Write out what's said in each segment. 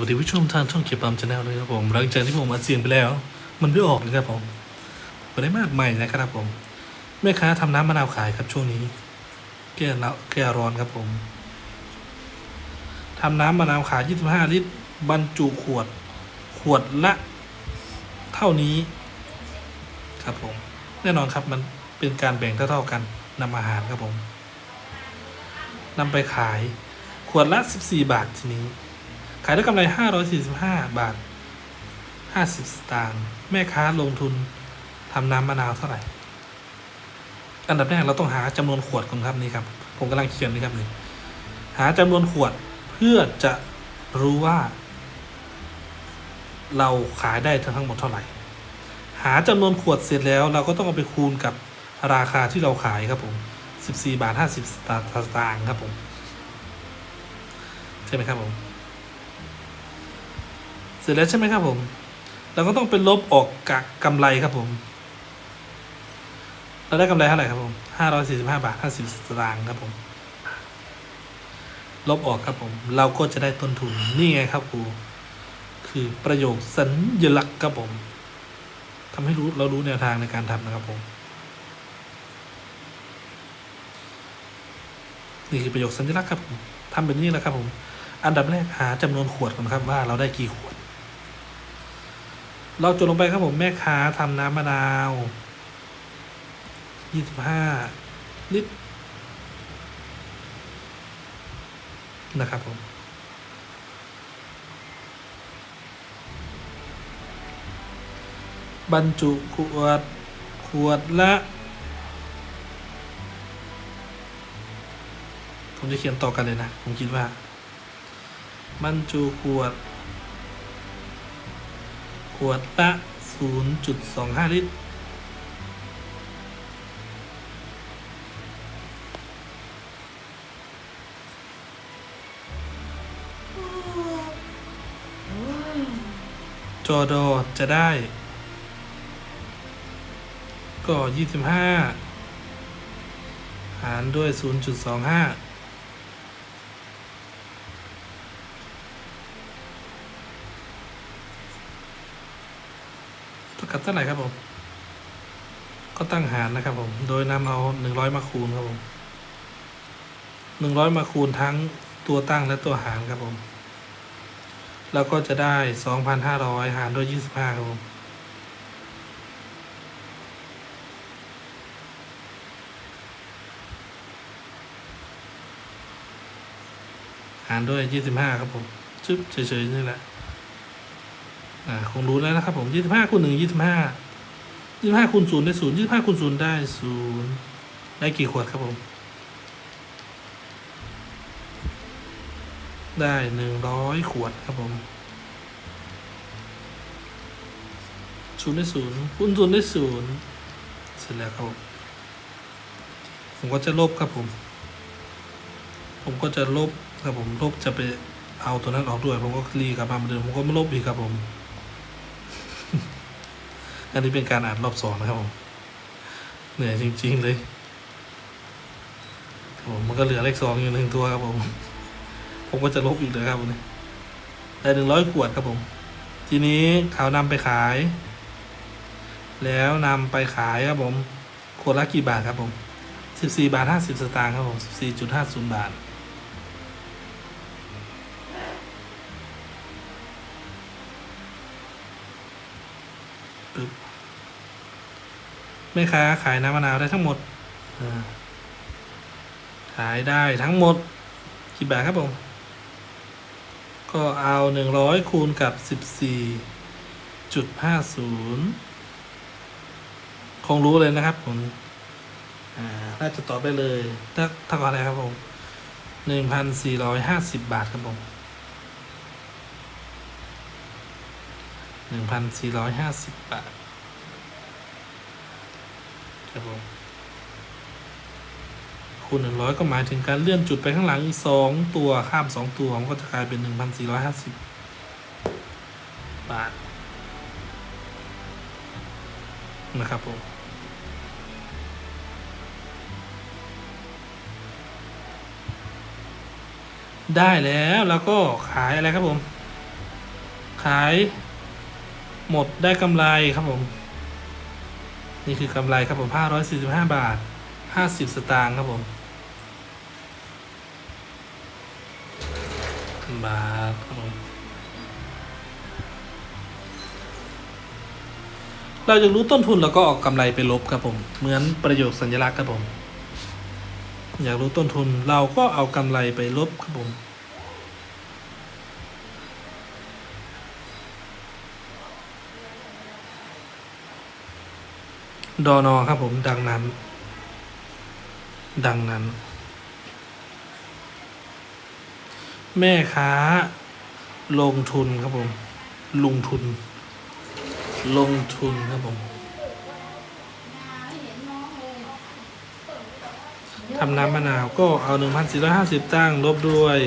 วัสดีผู้ชมทางช่องเก็บปั๊มชาแนลเลยครับผมหลังจากที่ผมอัดเสียงไปแล้ว มันไม่ออกนะครับผมไม่ได้มากใหม่นะครับผมแม่ค้าทำน้ำมะนาวขายครับช่วงนี้แก้ล้วแก้ร้อนครับผมทำน้ำมะนาวขาย 25 ลิตร บรรจุขวด ขวดละ เท่านี้ ครับผม แน่นอนครับมันเป็นการแบ่งเท่าๆกันนำอาหารครับผมนำไปขายขวดละ 14 บาททีนี้ ขายได้กำไร 545 บาท 50 สตางค์แม่ค้าลงทุนทำน้ำมะนาวเท่าไหร่ อันดับแรกเราต้องหาจำนวนขวดก่อนครับนี่ครับ ผมกำลังเขียนนี่ครับนี่หาจำนวนขวดเพื่อจะรู้ว่า เราขายได้ทั้งหมดเท่าไหร่ หาจำนวนขวดเสร็จแล้ว เราก็ต้องเอาไปคูณกับราคาที่เราขายครับผม 14 บาท 50 สตางค์ครับผม ใช่ไหมครับผม เสร็จแล้วใช่ไหมครับผมเราก็ต้องเป็นลบออกกับกำไรครับผม เราได้กำไรเท่าไหร่ครับผมห้าร้อยสี่สิบห้าบาทห้าสิบสตางค์ครับผม ลบออกครับผม เราก็จะได้ต้นทุนนี่ไงครับครูคือประโยคสัญลักษณ์ครับผมทำให้รู้เรารู้แนวทางในการทำนะครับผม นี่คือประโยคสัญลักษณ์ครับผมทำแบบนี้แหละครับผม อันดับแรกหาจำนวนขวดก่อนครับว่าเราได้กี่ขวด เราจดลงไปครับผมแม่ค้าทำน้ำมะนาวยี่สิบห้าลิตรนะครับผมบรรจุขวด ขวดละ ผมจะเขียนต่อกันเลยนะ ผมคิดว่า บรรจุขวด ขวดละ0.25 ลิตร จอดอจะได้ ก็ 25 หารด้วย 0.25 เท่า กับเท่าไหร่ครับผม ก็ตั้งหารนะครับผม โดยนำเอา100มาคูณครับผม100มาคูณทั้งตัวตั้งและตัวหารครับผม แล้วก็จะได้2,500หาร้อยหารด้วย25ครับผมหารด้วย25ครับผมชึบเฉยๆนี่แหละ อ่าคงรู้แล้วนะครับผม25คูณ1 25 25คูณ0ได้0 25คูณ0ได้0ได้กี่ขวดครับผม ได้หนึ่งร้อยขวดครับผมศูนย์ได้ศูนย์คูณศูนย์ได้ศูนย์เสร็จแล้วครับผมผมก็จะลบครับผม ผมก็จะลบครับผมลบจะไปเอาตัวนั้นออกด้วย ผมก็คลีกลับมาเหมือนเดิมผมก็ไม่ลบอีกครับผม อันนี้เป็นการอ่านรอบสองนะครับผมเหนื่อยจริง ๆ เลยผมมันก็เหลือเลขสองอยู่หนึ่งตัวครับผม ผมก็จะลบอีกเลยครับวันนี้ได้หนึ่งร้อยขวดครับผม ทีนี้เขานำไปขาย แล้วนำไปขายครับผมขวดละกี่บาทครับผมสิบสี่บาทห้าสิบสตางค์ครับผมสิบสี่จุดห้าศูนย์บาท ปึ๊บแม่ค้าขายน้ำมะนาวได้ทั้งหมดขายได้ทั้งหมดกี่บาทครับผม ก็เอาหนึ่งร้อยคูณกับสิบสี่จุดห้าศูนย์คงรู้เลยนะครับผมอ่าน่าจะตอบได้เลยถ้าถ้ากับอะไรครับผมหนึ่งพันสี่ร้อยห้าสิบบาทครับผม หนึ่งพันสี่ร้อยห้าสิบบาทครับผมคูณหนึ่งร้อยก็หมายถึงการเลื่อนจุดไปข้างหลังอีกสองตัวข้ามสองตัวมันก็จะกลายเป็นหนึ่งพันสี่ร้อยห้าสิบบาท นะครับผมได้แล้วแล้วก็ขายอะไรครับผม ขาย หมดได้กำไรครับผม นี่คือกำไรครับผม545บาท50สตางค์ครับผม บาทครับผมเราอยากรู้ต้นทุนเราก็เออกกำไรไปลบครับผม เหมือนประโยคสัญลักษณ์ครับผม อยากรู้ต้นทุนเราก็เอากำไรไปลบครับผม ดอนอครับผมดังนั้น ดังนั้น แม่ค้า ลงทุนครับผม ลงทุน ลงทุนครับผมทำน้ำมะนาวก็เอา 1,450ตั้งลบด้วย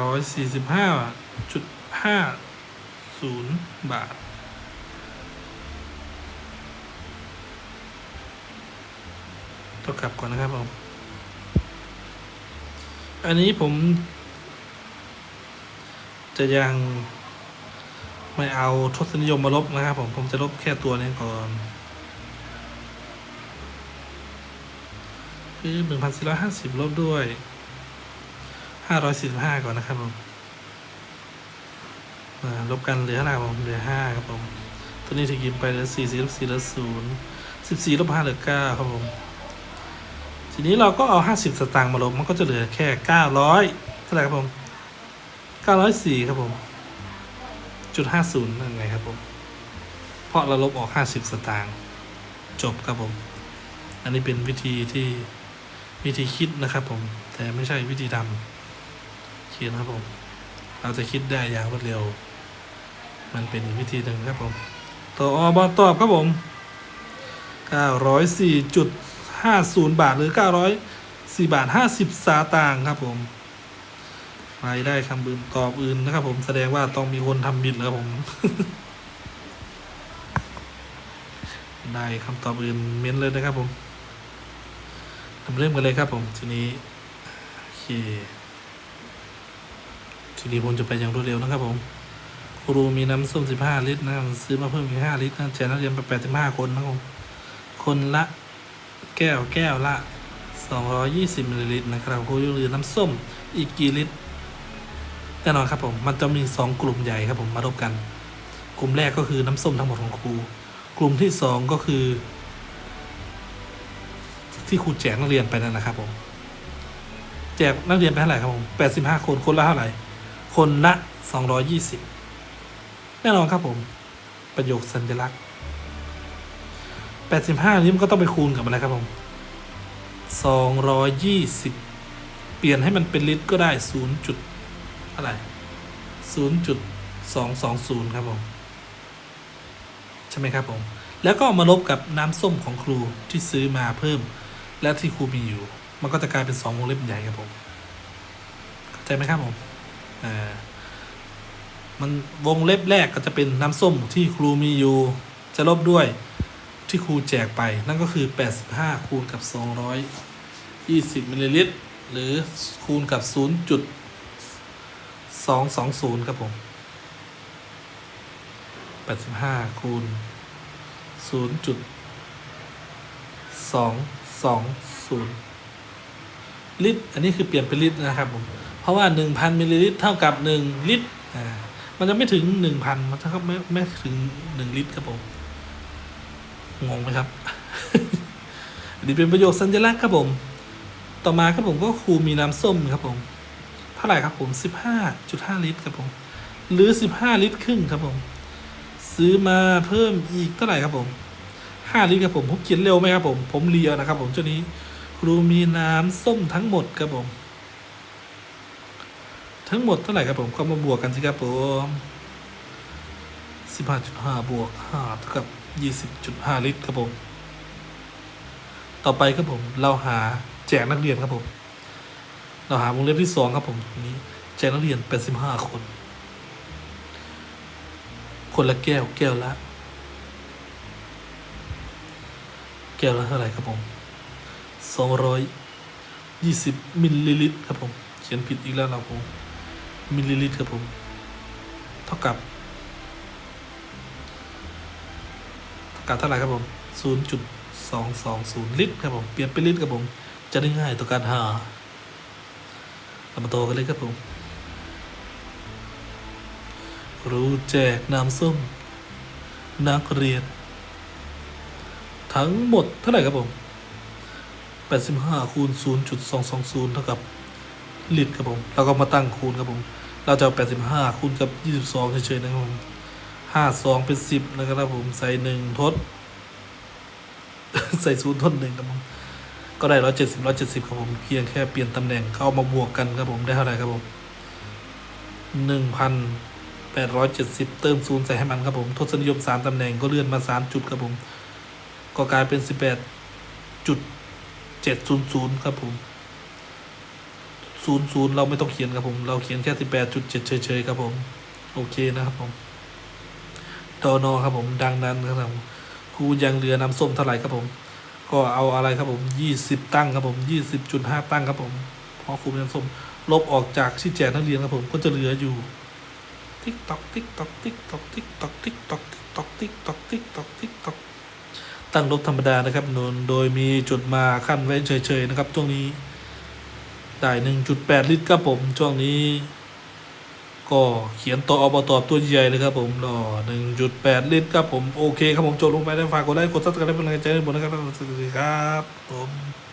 ร้อยสี่สิบห้าจุดห้าศูนย์บาท ต้องกลับก่อนนะครับผม อันนี้ผม จะยังไม่เอาทศนิยมมาลบนะครับผม ผมจะลบแค่ตัวนี้ก่อนคือหนึ่งพันสี่ร้อยห้าสิบลบด้วย ห้าร้อยสี่สิบห้าก่อนนะครับผมอ่าลบกันเหลือเท่าไหร่ครับผมเหลือห้าครับผมตัวนี้ถูกยิบไปเหลือสี่สี่ลบสี่เหลือศูนย์สิบสี่ลบห้าเหลือเก้าครับผมทีนี้เราก็เอาห้าสิบสตางค์มาลบมันก็จะเหลือแค่เก้าร้อยเท่าไหร่ครับผมเก้าร้อยสี่ครับผมจุดห้าศูนย์นั่นไงครับผมเพราะเราลบออกห้าสิบสตางค์จบครับผม อันนี้เป็นวิธีที่วิธีคิดนะครับผม แต่ไม่ใช่วิธีทำ เขียนครับผม เราจะคิดได้อย่างรวดเร็ว มันเป็นอีกวิธีหนึ่งครับผม ต่ออบตอบครับผม 904.50 บาทหรือ 904บาท50สาตางค์ครับผมใครได้คำบืนตอบอื่นนะครับผมแสดงว่าต้องมีคนทำบิดแล้วผม ได้คำตอบอื่นเม้นเลยนะครับผมทำเริ่มกันเลยครับผมทีนี้โอเค ทีนี้ผมจะไปอย่างรวดเร็วนะครับผมครูมีน้ำส้ม15ลิตรนะครับซื้อมาเพิ่มอีก5ลิตรนะแจกนักเรียนไป85คนนะครับผมคนละแก้วแก้วละ220มิลลิลิตรนะครับครูยังเหลือน้ำส้มอีกกี่ลิตรแน่นอนครับผมมันจะมี2กลุ่มใหญ่ครับผมมารบกัน กลุ่มแรกก็คือน้ำส้มทั้งหมดของครู กลุ่มที่2ก็คือ ที่ครูแจกนักเรียนไปนั่นนะครับผมแจกนักเรียนไปเท่าไหร่ครับผม85คนคนละเท่าไหร่ คนละ 220 แน่นอนครับผม ประโยคสัญลักษณ์ 85 นี้มันก็ต้องไปคูณกับอะไรครับผม 220 เปลี่ยนให้มันเป็นลิตรก็ได้ 0. จุดเท่าไร 0.220 ครับผม ใช่ไหมครับผม แล้วก็มาลบกับน้ำส้มของครูที่ซื้อมาเพิ่ม และที่ครูมีอยู่ มันก็จะกลายเป็น 2 วงเล็บใหญ่ครับผม เข้าใจไหมครับผม มันวงเล็บแรกก็จะเป็นน้ำส้มที่ครูมีอยู่จะลบด้วยที่ครูแจกไปนั่นก็คือ 85 คูณกับ 220 มิลลิลิตร หรือคูณกับ 0.220 ครับผม 85 คูณ 0.220 ลิตร อันนี้คือเปลี่ยนเป็นลิตรนะครับผม เพราะว่า 1,000มิลลิลิตรเท่ากับ 1 ลิตรอ่ามันจะไม่ถึง 1,000มันเท่ากับไม่ไม่ถึง 1 ลิตรครับผมงงไหมครับอันนี้เป็นประโยคสัญลักษณ์ครับผม ต่อมาครับผมก็ครูมีน้ำส้มครับผม เท่าไหร่ครับผม 15.5 ลิตรครับผม หรือ 15 ลิตรครึ่งครับผม ซื้อมาเพิ่มอีกเท่าไหร่ครับผม 5 ลิตรครับผมผมเขียนเร็วไหมครับผม ผมเรียวนะครับผมเจ้านี้ ครูมีน้ำส้มทั้งหมดครับผม ทั้งหมดเท่าไหร่ครับผมก็มาบวกกันสิครับผม15.5บวก5เท่ากับ20.5ลิตรครับผม ต่อไปครับผมเราหาแจกนักเรียนครับผม เราหาวงเล็บที่สองครับผมนี้แจกนักเรียน85คน คนละแก้วแก้วละ แก้วละเท่าไหร่ครับผมสองร้อยยี่สิบมิลลิลิตรครับผม เขียนผิดอีกแล้วเราผม มิลลิลิตรครับผม เท่ากับเท่ากับเท่าไหร่ครับผมศูนย์จุดสองสองศูนย์ลิตรครับผม เปลี่ยนเป็นลิตรครับผม จะได้ง่ายต่อการหาเรามาโตกันเลยครับผม รู้แจกน้ำส้ม นักเรียน ทั้งหมดเท่าไหร่ครับผม 85คูณ0.220 เท่ากับลิตรครับผม แล้วก็มาตั้งคูณครับผม เราจะเอา85คูณกับ22เฉยๆนะครับผม52เป็น10นะครับผมใส่1ทด ใส่ศูนย์ทดหนึ่งครับผมก็ได้170 170ครับผมเพียงแค่เปลี่ยนตำแหน่งเข้ามาบวกกันครับผมได้เท่าไหร่ครับผม1,870เติมศูนย์ใส่ให้มันครับผมทศนิยม3ตำแหน่งก็เลื่อนมา3จุดครับผมก็กลายเป็น18จุดเจ็ดศูนย์ศูนย์ครับผม ศูนย์ศูนย์เราไม่ต้องเขียนครับผม เราเขียนแค่สิบแปดจุดเจ็ดเฉยๆครับผม โอเคนะครับผมตอนอครับผม ดังนั้นครับผมครูยังเหลือน้ำส้มเท่าไหร่ครับผม ก็เอาอะไรครับผมยี่สิบตั้งครับผมยี่สิบจุดห้าตั้งครับผมเพราะครูน้ำส้มลบออกจากที่แจกนักเรียนครับผมก็จะเหลืออยู่ติ๊กตอกติ๊กตอกติ๊กตอกติ๊กตอกติ๊กตอกติ๊กตอกติ๊กตอกติ๊กตอกติ๊กตอกตั้งลบธรรมดานะครับนนโดยมีจุดมาขั้นไว้เฉยๆนะครับช่วงนี้ ได้หนึ่งจุดแปดลิตรครับผมช่วงนี้ ก็เขียนต่ออบตอบตัวใหญ่เลยครับผมรอหนึ่งจุดแปดลิตรครับผม โอเคครับผมจบลงไปได้ฝากกดไลค์กดซับสไครต์เป็นกำลังใจให้ผมนะครับสวัสดีครับผม